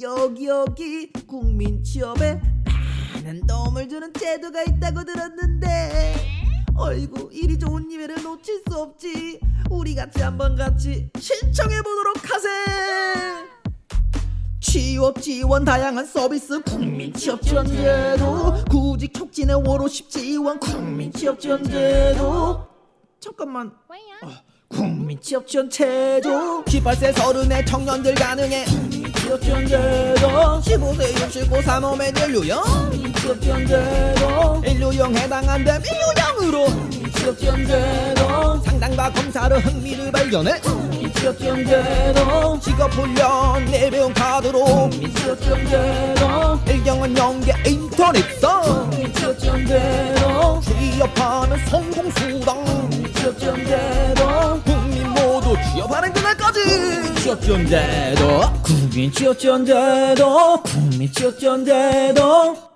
여기 여기. 국민 취업에 많은 도움을 주는 제도가 있다고 들었는데. 어이구 이리 좋은 기회를 놓칠 수 없지. 우리 같이 한번 같이 신청해 보도록 하세. 취업 지원 다양한 서비스. 국민 취업 지원 제도. 구직 촉진의 워로십 지원. 국민 취업 지원 제도. 잠깐만. 국민 취업 지원 제도. 18세 서른의 청년들 가능해 제도 15세 65 산업애들 유형 국민 취업 지원 제도 인류형 해당한다면 인류형으로. 제도 상담과 검사로 흥미를 발견해. 국민 취업 지원 제도 직업 훈련 내배운 카드로. 제도 일경은 연계 취업 지원 제도 취업하면 성공 수당 취업 지원 제도 국민 취업 지원 제도 국민 취업 지원 제도